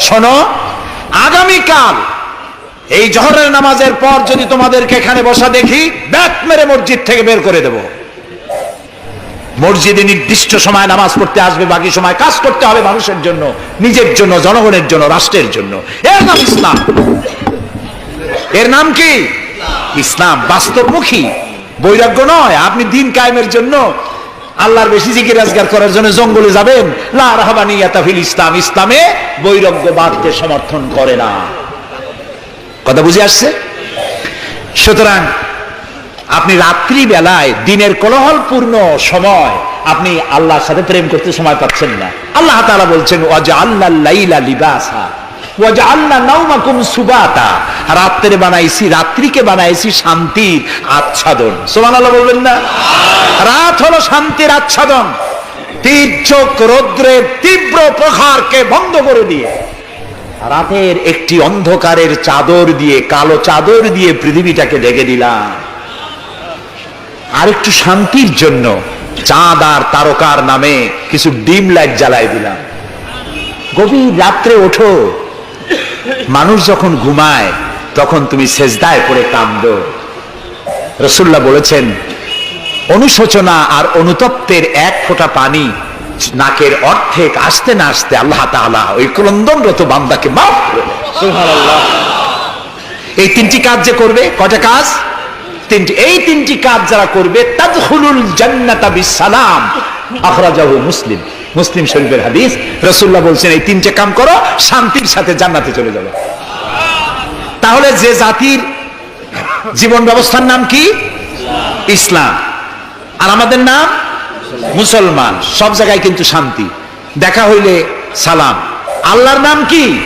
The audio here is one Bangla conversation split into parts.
শোনো, আগামীকাল এই জহরের নামাজের পর যদি তোমাদেরকে এখানে বসা দেখি ব্যাট মেরে মসজিদ থেকে বের করে দেব। মসজিদে নির্দিষ্ট সময় নামাজ পড়তে আসবে, বাকি সময় কাজ করতে হবে মানুষের জন্য, নিজের জন্য, জনগণের জন্য, রাষ্ট্রের জন্য। এর নাম ইসলাম। এর নাম কি? ইসলাম। বাস্তবমুখী। বৈরাগ্য নয়। আপনি দিন কায়েমের জন্য আল্লাহর বেশি জিকির রাজগার করার জন্য জঙ্গলে যাবেন। লা রাহাবানিয়াতা ফিল ইসলাম। ইসলামে বৈরাগ্যবাদকে সমর্থন করে না। কথা বুঝে আসছে? সুতরাং আপনি রাত্রি বেলায় দিনের কোলাহলপূর্ণ সময় আপনি আল্লাহর সাথে প্রেম করতে সময় পাচ্ছেন না। আল্লাহ তাআলা বলছেন ওয়াজা আল্লাহ লাইলা লিবাসা। সুবাতা। রাত্রে বানাইছি রাত্রিকে বানাইছি শান্তির আচ্ছাদন। সুবহানাল্লাহ বলবেন না? রাত হলো শান্তির আচ্ছাদন। তীর্যক রৌদ্রের তীব্র প্রখারকে বন্ধ করে দিয়ে রাতের একটি অন্ধকারের চাদর দিয়ে কালো চাদর দিয়ে পৃথিবীটাকে ঢেকে দিলাম। আর একটু শান্তির জন্য চাঁদ আর তারকার নামে কিছু ডিম লাইট জ্বালাই দিলাম। গভীর রাত্রে ওঠো। মানুষ যখন ঘুমায়, তখন তুমি সেজদায় পড়ে কান্দ। রসুল্লাহ বলেছেন, অনুশোচনা আর অনুতপ্তের এক ফোঁটা পানি নাকের অর্ধেক আসতে না আসতে আল্লাহ তাআলা ওই ক্রন্দনরত বান্দাকে মাফ করে এই তিনটি কাজ যে করবে কটা কাজ? তিনটি, এই তিনটি কাজ যারা করবে, তাদখুলুল জান্নাতা বিসালাম আখরাজাহু মুসলিম। মুসলিম শরীফের হাদিস, রাসূলুল্লাহ বলছেন, এই তিনটে কাম করো, শান্তির সাথে জান্নাতে চলে যাবে। তাহলে যে জাতির জীবন ব্যবস্থার নাম কি? ইসলাম। আর আমাদের নাম মুসলমান। সব জায়গায় কিন্তু শান্তি। দেখা হইলে সালাম। আল্লাহর নাম কি?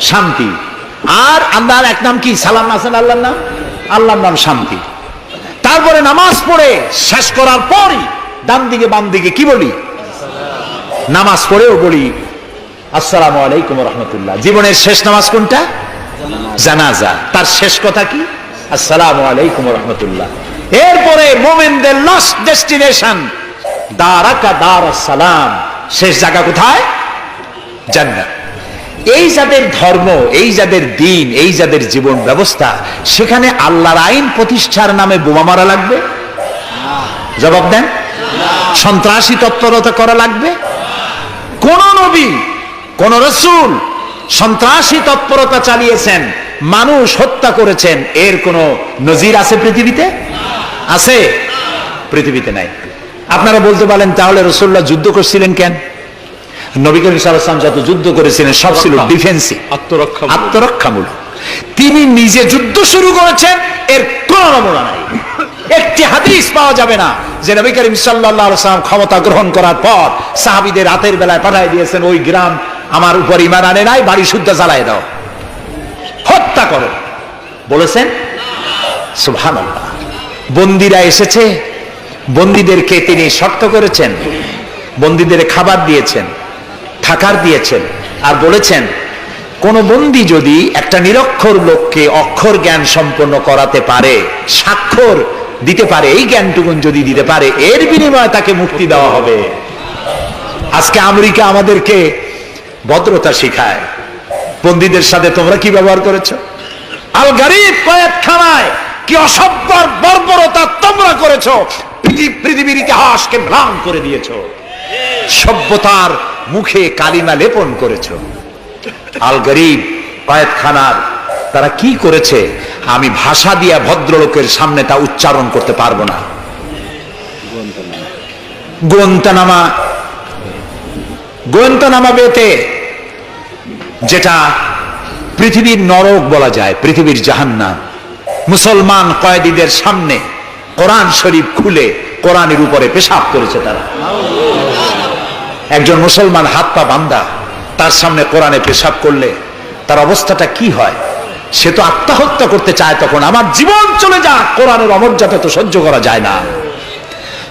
শান্তি। আর আল্লাহর এক নাম কি? সালাম আছেন আল্লাহর নাম? আল্লাহর নাম শান্তি। তারপরে নামাজ পড়ে শেষ করার পরই ডান দিকে বাম দিকে কি বলি? নামাজ পড়েও বলি, আসসালামু আলাইকুম রহমতুল্লাহ জীবনের শেষ নামাজ কোনটা? জানাজা। তার শেষ কথা কি? আসসালামু আলাইকুম রহমতুল্লাহ এরপরে মোমেনদের লাস্ট ডেস্টিনেশন দারাকা দার সালাম শেষ জায়গা কোথায়? জান্নাত। এই যাদের ধর্ম, এই যাদের দিন, এই যাদের জীবন ব্যবস্থা, সেখানে আল্লাহর আইন প্রতিষ্ঠার নামে বোমা মারা লাগবে? জবাব দেন। সন্ত্রাসী তৎপরতা করা লাগবে? কোন নবী কোন রসুল সন্ত্রাসী তৎপরতা চালিয়েছেন মানুষ হত্যা করেছেন এর কোন নজির আছে পৃথিবীতে? আছে। পৃথিবীতে নাই। আপনারা বলতে পারেন তাহলে রসুল্লাহ যুদ্ধ করছিলেন কেন? নবী করিম সাল্লাম যত যুদ্ধ করেছিলেন সব ছিল ডিফেন্সিভ আত্মরক্ষা আত্মরক্ষামূলক। তিনি নিজে যুদ্ধ শুরু করেছেন এর কোন নমুনা নাই। একটি হাদিস পাওয়া যাবে না যে নবী করিম সাল্লাম ক্ষমতা গ্রহণ করার পর সাহাবিদের রাতের বেলায় পাঠিয়ে দিয়েছেন, ওই গ্রাম আমার উপর ইমান আনে নাই, বাড়ি শুদ্ধ জ্বালায় দাও। হত্যা করো। বলেছেন? সুবহানাল্লাহ। বন্দিরা এসেছে। বন্দীদেরকে তিনি শর্ত করেছেন। বন্দীদের খাবার দিয়েছেন, থাকার দিয়েছেন আর বলেছেন, কোন বন্দী যদি একটা নিরক্ষর লোককে অক্ষর জ্ঞান সম্পন্ন করাতে পারে, স্বাক্ষর দিতে পারে, এই জ্ঞানটুকুন যদি দিতে পারে, এর বিনিময়ে তাকে মুক্তি দেওয়া হবে। আজকে আমেরিকা আমাদেরকে ভদ্রতা শিখায়। বন্দীদের সাথে তোমরা কি ব্যবহার করেছ? আল গরিব কয়েকখানায় কি অসভ্যর বর্বরতা তোমরা করেছ, পৃথি- পৃথিবীর ইতিহাসকে ম্লান করে দিয়েছ। সভ্যতার মুখে কালিমা লেপন করেছ। আল গরিব কয়েকখানার তারা কি করেছে? আমি ভাষা দিয়া ভদ্রলোকের সামনে তা উচ্চারণ করতে পারব না। গোয়েন্তানামা গোয়েন্তানামা বেতে, যেটা পৃথিবীর নরক বলা যায়, পৃথিবীর জাহান্নাম। মুসলমান কয়েদিদের সামনে কোরআন শরীফ খুলে কোরআনের উপরে পেশাব করেছে তারা। একজন মুসলমান হাত পা বান্দা, তার সামনে কোরআনে পেশাব করলে তার অবস্থাটা কি হয়? সে তো আত্মহত্যা করতে চায় তখন, আমার জীবন চলে যা কোরআনের অমর্যাদা তো সহ্য করা যায় না।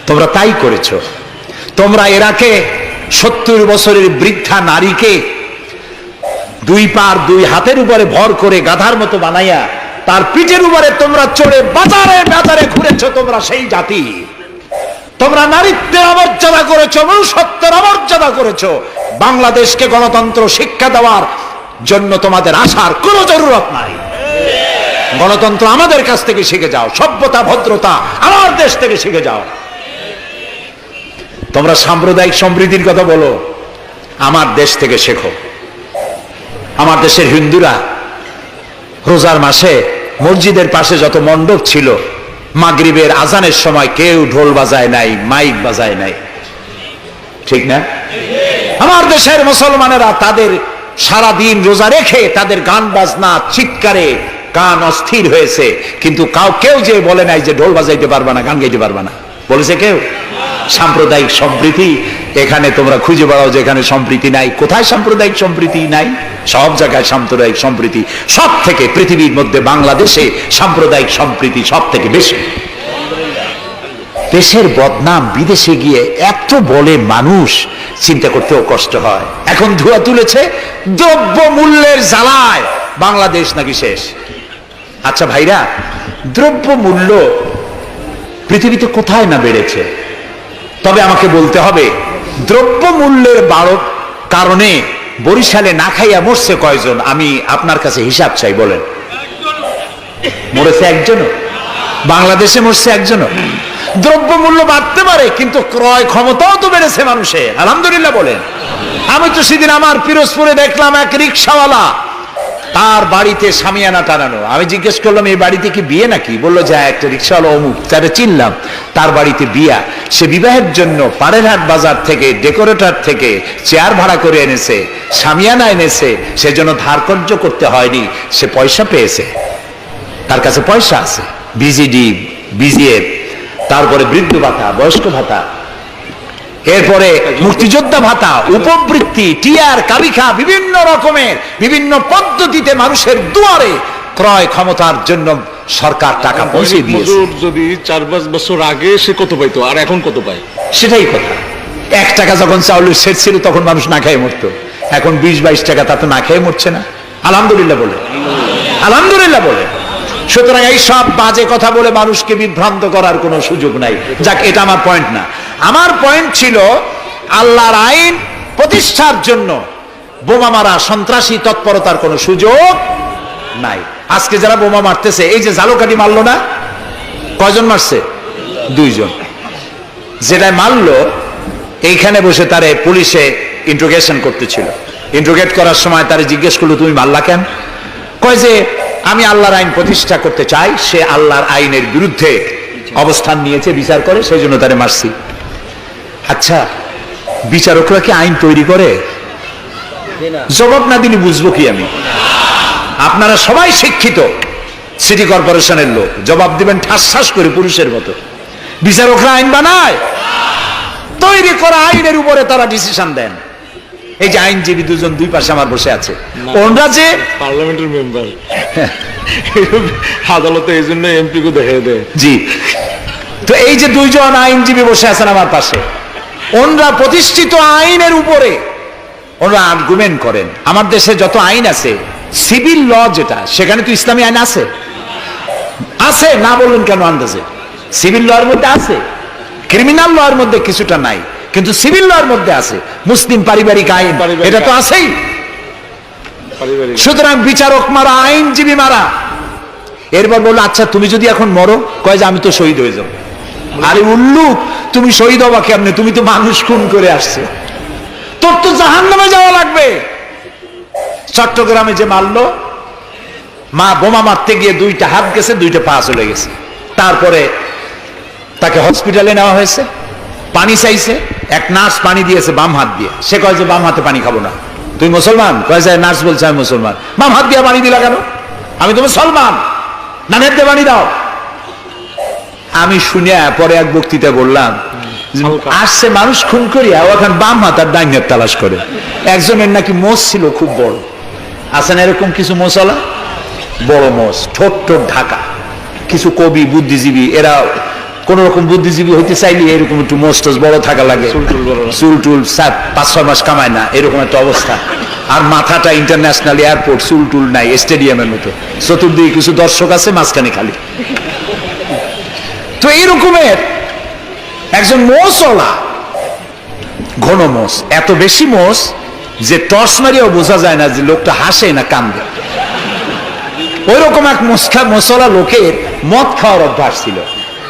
তোমরা তাই করেছ। তোমরা এরাকে সত্তর বছরের বৃদ্ধা নারীকে দুই পার দুই হাতের উপরে ভর করে গাধার মতো বানাইয়া, তার পিঠের উপরে তোমরা চড়ে বাজারে বাজারে ঘুরেছ, তোমরা সেই জাতি। তোমরা নারীত্বের অমর্যাদা করেছ, মনুষ্যত্বের অমর্যাদা করেছ। বাংলাদেশকে গণতন্ত্র শিক্ষা দেওয়ার জন্য তোমাদের আসার কোনো জরুরত নাই। গণতন্ত্র আমাদের কাছ থেকে শিখে যাও, সভ্যতা, ভদ্রতা আমার দেশ থেকে শিখে যাও। তোমরা সাম্প্রদায়িক সমৃদ্ধির কথা বলো, আমার দেশ থেকে শেখো। আমার দেশের হিন্দুরা রোজার মাসে মসজিদের পাশে যত মণ্ডপ ছিল, মাগরিবের আজানের সময় কেউ ঢোল বাজায় নাই, মাইক বাজায় নাই। ঠিক না? আমার দেশের মুসলমানেরা তাদের সারা দিন রোজা রেখে তাদের গান বাজনা, চিৎকারে গান অস্থির হয়েছে। কিন্তু কাউ কেউ যে বলে নাই যে ঢোল বাজাইতে পারবা না, গান গাইতে পারবা না। বলেছে কেউ? সাম্প্রদায়িক সম্প্রীতি। এখানে তোমরা খুঁজে বেড়াও যে এখানে সম্প্রীতি নাই। কোথায় সাম্প্রদায়িক সম্প্রীতি নাই? সব জায়গায় সাম্প্রদায়িক সম্প্রীতি। সব থেকে পৃথিবীর মধ্যে বাংলাদেশে সাম্প্রদায়িক সম্প্রীতি সব থেকে বেশি। দেশের বদনাম বিদেশে গিয়ে এত বলে মানুষ, চিন্তা করতেও কষ্ট হয়। এখন ধোয়া তুলেছে দ্রব্য মূল্যের জ্বালায়। বাংলাদেশ নাকি শেষ? আচ্ছা ভাইরা দ্রব্য মূল্য পৃথিবীতে কোথায় না বেড়েছে? তবে আমাকে বলতে হবে দ্রব্য মূল্যের বাড়ো কারণে বরিশালে না খাইয়া মরছে কয়জন? আমি আপনার কাছে হিসাব চাই, বলেন। মরেছে একজনও? বাংলাদেশে মরছে একজনও? দ্রব্য মূল্য বাড়তে পারে, কিন্তু ক্রয় ক্ষমতাও তো বেড়েছে মানুষের। আলহামদুলিল্লাহ বলেন। আমি তো সেদিন আমার পিরোজপুরে দেখলাম এক রিক্সাওয়ালা, তার বাড়িতে সামিয়ানা টানানো। আমি জিজ্ঞেস করলাম, এই বাড়িতে কি বিয়ে নাকি? বলল, যে, একটা রিক্সাওয়ালা অমুক, তারা চিনলাম, তার বাড়িতে বিয়া। সে বিবাহের জন্য পাড়েরহাট বাজার থেকে, ডেকোরেটর থেকে চেয়ার ভাড়া করে এনেছে সামিয়ানা এনেছে, সেজন্য ধারকর্য করতে হয়নি, সে পয়সা পেয়েছে। তার কাছে পয়সা আছে। বিজিডি, বিজিএফ তারপরে বৃদ্ধ ভাতা বয়স্ক ভাতা এরপরে মুক্তিযোদ্ধা ভাতা উপবৃত্তি টিয়ার কাবিখা বিভিন্ন রকমের বিভিন্ন পদ্ধতিতে মানুষের দুয়ারে ক্রয় ক্ষমতার জন্য সরকার টাকা পৌঁছে দিয়েছে। যদি চার পাঁচ বছর আগে সে কত পাইতো? আর এখন কত পায়? সেটাই কথা। এক টাকা যখন চাউলের শেষ ছিল তখন মানুষ না খেয়ে মরতো। এখন বিশ বাইশ টাকা তা তো না খেয়ে মরছে না। আলহামদুলিল্লাহ বলে। আলহামদুলিল্লাহ বলে। সুতরাং এই সব বাজে কথা বলে মানুষকে বিভ্রান্ত করার কোনো সুযোগ নাই। যাক, এটা আমার পয়েন্ট না। আমার পয়েন্ট ছিল আল্লাহর আইন প্রতিষ্ঠার জন্য বোমা মারা সন্ত্রাসী তৎপরতার কোনো সুযোগ নাই। আজকে যারা বোমা মারতেছে, এই যে জালুকাটি মারলো না? কয়জন মারছে? দুইজন। যেটা মারলো, এইখানে বসে তারে পুলিশে ইন্ট্রোগেশন করতেছিল। ইন্ট্রোগেট করার সময় তারে জিজ্ঞেস করল, তুমি মারলা কেন? কয় যে আমি আল্লাহর আইন প্রতিষ্ঠা করতে চাই, সে আল্লাহর আইনের বিরুদ্ধে অবস্থান নিয়েছে, বিচার করে, সেই জন্য তারে মারছি। আচ্ছা বিচারকরা কি আইন তৈরি করে? জবাব না দিলে বুঝব কি আমি? আপনারা সবাই শিক্ষিত, সিটি কর্পোরেশনের লোক। জবাব দিবেন ঠাস করে পুরুষের মতো। বিচারকরা আইন বানায়, তৈরি করা আইনের উপরে তারা ডিসিশন দেন। এই যে আইনজীবী দুজন দুই পাশে আমার বসে আছে। ওনরা যে পার্লামেন্টের মেম্বার। আদালতে এই জন্য এমপি কো দেখে দেয়। জি। তো এই যে দুইজন আইনজীবী বসে আছেন আমার পাশে ওনরা প্রতিষ্ঠিত আইনের উপরে ওনারা আর্গুমেন্ট করেন। আমার দেশে যত আইন আছে সিভিল ল যেটা সেখানে তো ইসলামী আইন আছে। আছে না বললেন কেন আন্দাজে? সিভিল ল এর মধ্যে আছে ক্রিমিনাল ল এর মধ্যে কিছুটা নাই। কিন্তু সিভিল ল মধ্যে আছে। মুসলিম পারিবারিক আইন। এটা তো আছেই। সুতরাং বিচারক মারা আইনজীবী মারা। এরপর বলল আচ্ছা তুমি যদি এখন মরো কয় যে আমি তো শহীদ হয়ে যাব। আরে উল্লু তুমি শহীদ হবা কেমনে? তুমি তো মানুষ খুন করে আসছে। তোর তো জাহান নামে যাওয়া লাগবে। চট্টগ্রামে যে মারলো মা বোমা মারতে গিয়ে দুইটা হাত গেছে দুইটা পা চলে গেছে। তারপরে তাকে হসপিটালে নেওয়া হয়েছে পানি চাইছে। এক নার্স পানি দিয়েছে বাম হাত দিয়ে। সে কয় যে বাম হাতে পানি খাব না। তুই মুসলমান? কয় যে নার্স বলছে আমি মুসলমান। বাম হাত দিয়ে পানি দিলা কেন? আমি তো মুসলমান। নানের দিয়ে পানি দাও। আমি শুনিয়া পরে এক বক্তৃতা বললাম আসছে মানুষ খুন করিয়া ও এখন বাম হাত আর ডাইন হাত তালাশ করে। একজনের নাকি মোষ ছিল খুব বড়। আছে না এরকম কিছু মশলা বড় মোষ ঠোঁট ঠোঁট ঢাকা। কিছু কবি বুদ্ধিজীবী এরা কোন রকম বুদ্ধিজীবী হইতে চাইলে এরকম একটু মোষ টোস বড় থাকা লাগে। চুল টুল সাত পাঁচ ছয় মাস কামায় না এরকম একটা অবস্থা। আর মাথাটা ইন্টারন্যাশনাল এয়ারপোর্ট চুল টুল নাই স্টেডিয়ামের মতো। চতুর্দিকে কিছু দর্শক আছে মাঝখানে খালি। তো এইরকমের একজন মোষওয়ালা ঘন মোষ এত বেশি মোষ যে টর্চ মারিও বোঝা যায় না যে লোকটা হাসে না কান্দে। ওই রকম এক মশলা লোকের মদ খাওয়ার অভ্যাস ছিল।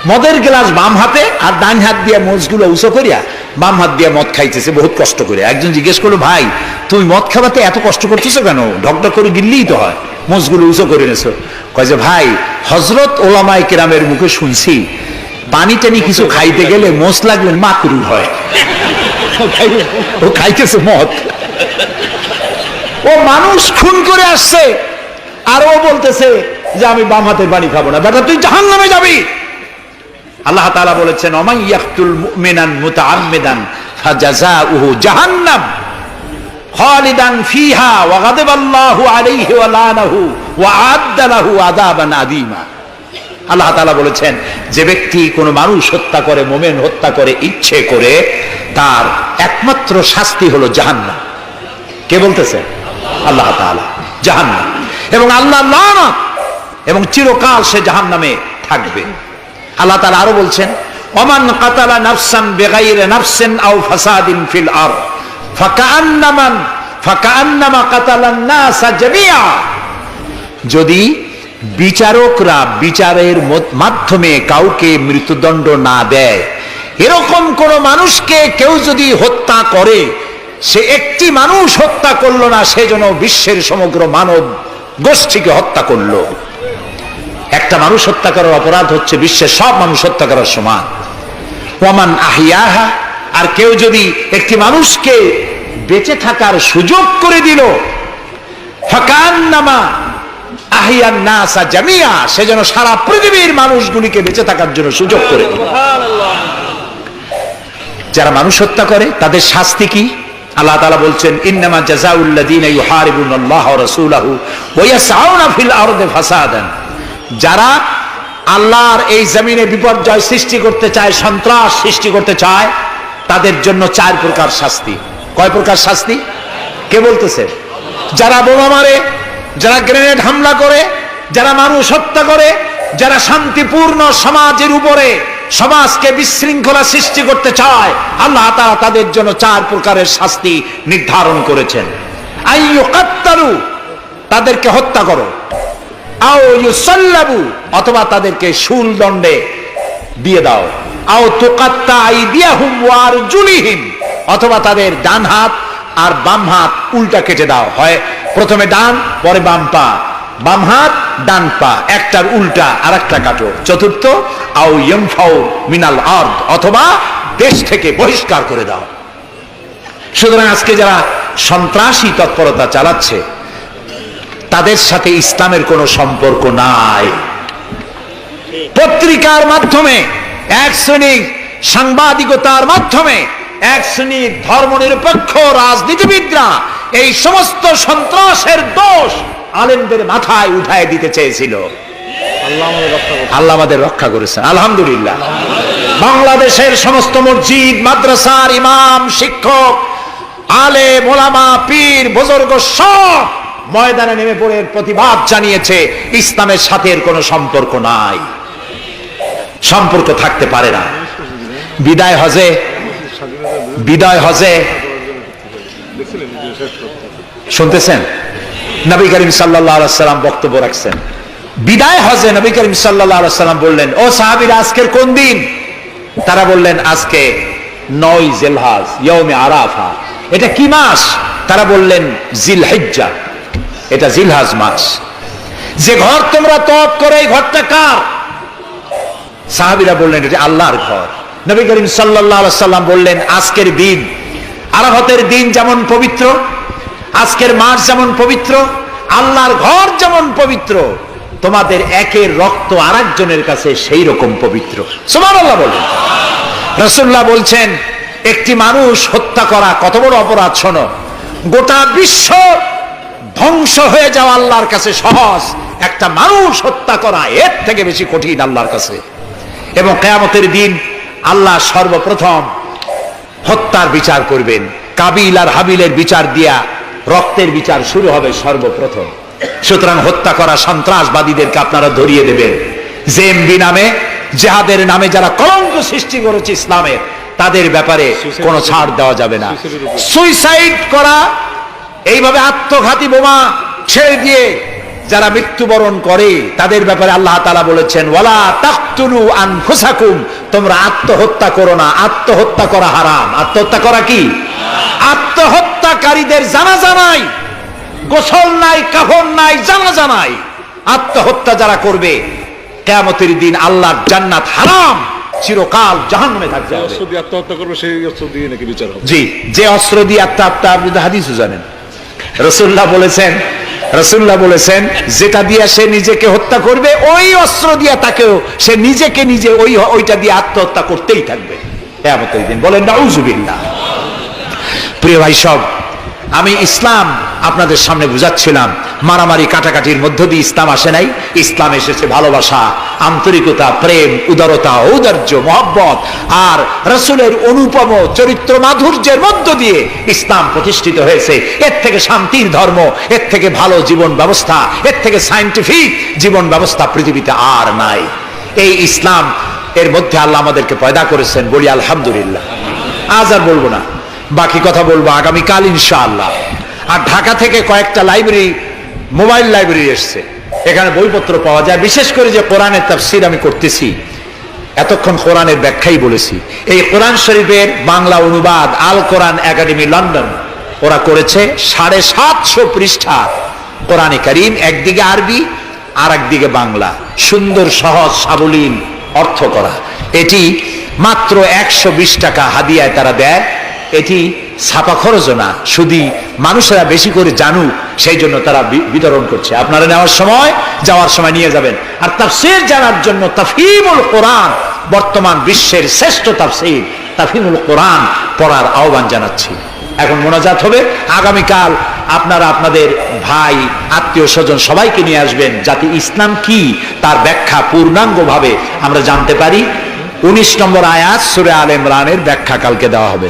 মদের গ্লাস বাম হাতে আর ডান হাত দিয়ে মোজগুলো উঁচু করিয়া বাম হাত দিয়ে মদ খাইতেছে, বহুত কষ্ট করে। একজন জিজ্ঞেস করল, ভাই, তুমি মদ খাওয়াতে এত কষ্ট করতেছো কেন? ঢকঢক করে গিললেই তো হয়, মোজগুলো উঁচু করে নেছো কয় যে, ভাই হজরত ওলামাই কেরামের মুখে শুনছি, পানি টানি কিছু খাইতে গেলে মোষ লাগলে মাকরু হয়। ও খাইতেছে মদ। ও মানুষ খুন করে আসছে, আর ও বলতেছে যে, আমি বাম হাতের পানি খাব না। বেটা, তুই জাহান নামে যাবি। আল্লাহ তাআলা বলেছেন ওয়া আ'আদ্দা আযাবান আযীমা। আল্লাহ বলেছেন, যে ব্যক্তি কোনো মানুষ হত্যা করে, মোমেন হত্যা করে, ইচ্ছে করে, তার একমাত্র শাস্তি হলো জাহান্নাম। কে বলতেছে? আল্লাহ তাআলা এবং আল্লাহ এবং চিরকাল সে জাহান্নামে থাকবে। আল্লাহ তাআলা আরও বলছেন, ওমান কাতালা নাফসান বেগাইরে নাফসিন আও ফাসাদিন ফিল আর কাতালান যদি বিচারকরা বিচারের মাধ্যমে কাউকে মৃত্যুদণ্ড না দেয়, এরকম কোন মানুষকে কেউ যদি হত্যা করে, সে একটি মানুষ হত্যা করল না সেজন্য বিশ্বের সমগ্র মানব গোষ্ঠীকে হত্যা করল। একটা মানুষ হত্যা করার অপরাধ হচ্ছে বিশ্বের সব মানুষ হত্যা করার সমান। ওমান আহিয়াহা, আর কেউ যদি একটি মানুষকে বেঁচে থাকার সুযোগ করে দিল সে যেন সারা পৃথিবীর মানুষগুলিকে বেঁচে থাকার জন্য সুযোগ করে যারা মানুষ হত্যা করে, তাদের শাস্তি কি? আল্লাহ তাআলা বলছেন, ইন্নামা ইয়াসআউনা ফিল ফাসাদান। যারা আল্লাহর এই জমিনে বিপর্যয় সৃষ্টি করতে চায়, সন্ত্রাস সৃষ্টি করতে চায়, তাদের জন্য চার প্রকার শাস্তি। কয় প্রকার শাস্তি? কে বলতেছে? যারা বোমা মারে, যারা গ্রেনেড হামলা করে, যারা মানুষ হত্যা করে, যারা শান্তিপূর্ণ সমাজের উপরে সমাজকে বিশৃঙ্খলা সৃষ্টি করতে চায়, আল্লাহ তাআলা তাদের জন্য চার প্রকারের শাস্তি নির্ধারণ করেছেন। আইয়ুকাত্তারু তাদেরকে হত্যা করো। অথবা তাদেরকে শুল দণ্ডে দিয়ে দাও। আও তুকাত্তা অথবা তাদের ডান হাত আর বাম হাত উল্টা কেটে দাও। হয় প্রথমে ডান, পরে বাম পা। বাম হাত, ডান পা। একটার উল্টা আর একটা কাটো। চতুর্থ, আও ইয়মফাও মিনাল আর্দ, অথবা দেশ থেকে বহিষ্কার করে দাও। সুতরাং আজকে যারা সন্ত্রাসী তৎপরতা চালাচ্ছে তাদের সাথে ইসলামের কোনো সম্পর্ক নাই। পত্রিকার মাধ্যমে এক শ্রেণির সাংবাদিকতার মাধ্যমে এক শ্রেণির ধর্মনিরপেক্ষ রাজনীতিবিদরা এই সমস্ত সন্ত্রাসের দোষ আলেমদের মাথায় উঠায় দিতে চেয়েছিল। আল্লাহ আমাদের রক্ষা করেছেন। আলহামদুলিল্লাহ। বাংলাদেশের সমস্ত মসজিদ মাদ্রাসার ইমাম শিক্ষক আলে মোলামা পীর বুজুর্গ সব ময়দানে নেমে পড়ে প্রতিবাদ জানিয়েছে, ইসলামের সাথে এর কোনো সম্পর্ক নাই। সম্পর্ক থাকতে পারে না। বিদায় হজে বিদায় হজে। শুনতেছেন? নবী করিম সাল্লাম বক্তব্য রাখছেন। বিদায় হজে নবী করিম সাল্লাম বললেন, ও সাহাবীরা, আজকের কোন দিন? তারা বললেন, আজকে নয় জেলহাজ ইয়ৌমে আরাফা। এটা কি মাস? তারা বললেন, জিলহিজ্জা। এটা জিলহাজ মাস। যে ঘর তোমরা তপ করে, এই ঘরটা কার? সাহাবীরা বললেন, এটা আল্লাহর ঘর। নবী করিম সাল্লাম বললেন, আজকের দিন, আরাফাতের দিন যেমন পবিত্র, আজকের মাস যেমন পবিত্র, আল্লাহর ঘর যেমন পবিত্র, তোমাদের একের রক্ত আরেকজনের কাছে সেই রকম পবিত্র। সুবহানাল্লাহ বলেন। রসুল্লাহ বলছেন, একটি মানুষ হত্যা করা কত বড় অপরাধ, শোনো। গোটা বিশ্ব ধ্বংস হয়ে যাওয়া আল্লাহর কাছে সহজ। একটা মানুষ হত্যা করা এর থেকে বেশি কঠিন আল্লাহর কাছে। এবং কেয়ামতের দিন আল্লাহ সর্বপ্রথম হত্যার বিচার করবেন। কাবিল আর হাবিলের বিচার দিয়া রক্তের বিচার শুরু হবে সর্বপ্রথম। সুতরাং হত্যা করা সন্ত্রাসবাদীদেরকে আপনারা ধরিয়ে দেবেন। জেএমবি নামে জেহাদের নামে যারা কলঙ্ক সৃষ্টি করেছে ইসলামের তাদের ব্যাপারে কোনো ছাড় দেওয়া যাবে না। সুইসাইড করা এইভাবে আত্মঘাতী বোমা ছেড়ে দিয়ে যারা মৃত্যুবরণ করে তাদের ব্যাপারে আল্লাহ তালা বলেছেন ওয়ালা তাকতুলু আনফুসাকুম তোমরা আত্মহত্যা করো না। আত্মহত্যা করা হারাম। আত্মহত্যা করা কি? আত্মহত্যাকারীদের জানা জানাই গোসল নাই কাফন নাই জানা জানাই আত্মহত্যা যারা করবে কেয়ামতের দিন আল্লাহর জান্নাত হারাম চিরকাল জাহান্নামে থাকতে হবে। অস্ত্র দিয়ে আত্মহত্যা করবে সেই অস্ত্র দিয়ে নাকি বিচার হবে? জি যে অস্ত্র দিয়ে আত্মা আত্মা আপনি হাদিসও জানেন। রসুল্লাহ বলেছেন রসুল্লাহ বলেছেন, যেটা দিয়ে সে নিজেকে হত্যা করবে, ওই অস্ত্র দিয়ে তাকেও সে নিজেকে নিজে ওই ওইটা দিয়ে আত্মহত্যা করতেই থাকবে। বলেন দিন বলেন, নাউজুবিল্লাহ। প্রিয় ভাই সব আমি ইসলাম আপনাদের সামনে বুঝাচ্ছিলাম। মারামারি কাটাকাটির মধ্য দিয়ে ইসলাম আসে নাই। ইসলাম এসেছে ভালোবাসা, আন্তরিকতা, প্রেম, উদারতা, ঔদার্য, মহব্বত আর রসুলের অনুপম চরিত্র মাধুর্যের মধ্য দিয়ে ইসলাম প্রতিষ্ঠিত হয়েছে। এর থেকে শান্তির ধর্ম, এর থেকে ভালো জীবন ব্যবস্থা, এর থেকে সায়েন্টিফিক জীবন ব্যবস্থা পৃথিবীতে আর নাই। এই ইসলাম এর মধ্যে আল্লাহ আমাদেরকে পয়দা করেছেন, বলি আলহামদুলিল্লাহ। আজ আর বলব না। বাকি কথা বলব আগামীকাল ইনশাআল্লাহ। আর ঢাকা থেকে কয়েকটা লাইব্রেরি মোবাইল লাইব্রেরি এসছে। এখানে বইপত্র পাওয়া যায়। বিশেষ করে যে কোরআনের তাফসির আমি করতেছি, এতক্ষণ কোরআনের ব্যাখ্যাই বলেছি। এই কোরআন শরীফের বাংলা অনুবাদ, আল কোরআন একাডেমি, লন্ডন। ওরা করেছে সাড়ে সাতশো পৃষ্ঠা। কোরআনে করিম, একদিকে আরবি আর একদিকে বাংলা। সুন্দর, সহজ, সাবলীল অর্থ করা। এটি মাত্র একশো বিশ টাকা হাদিয়ায় তারা দেয়। এটি ছাপা খরচও না, শুধু মানুষেরা বেশি করে জানুক সেই জন্য তারা বিতরণ করছে। আপনারা নেওয়ার সময়, যাওয়ার সময় নিয়ে যাবেন। আর তাফসির জানার জন্য তাফিমুল কোরআন, বর্তমান বিশ্বের শ্রেষ্ঠ তাফসির, তাফহিমুল কোরআন পড়ার আহ্বান জানাচ্ছি। এখন মোনাজাত হবে। আগামীকাল আপনারা আপনাদের ভাই, আত্মীয় স্বজন সবাইকে নিয়ে আসবেন। যাতে ইসলাম কি, তার ব্যাখ্যা পূর্ণাঙ্গভাবে আমরা জানতে পারি। উনিশ নম্বর আয়াত সুরে আল ইমরানের ব্যাখ্যা কালকে দেওয়া হবে।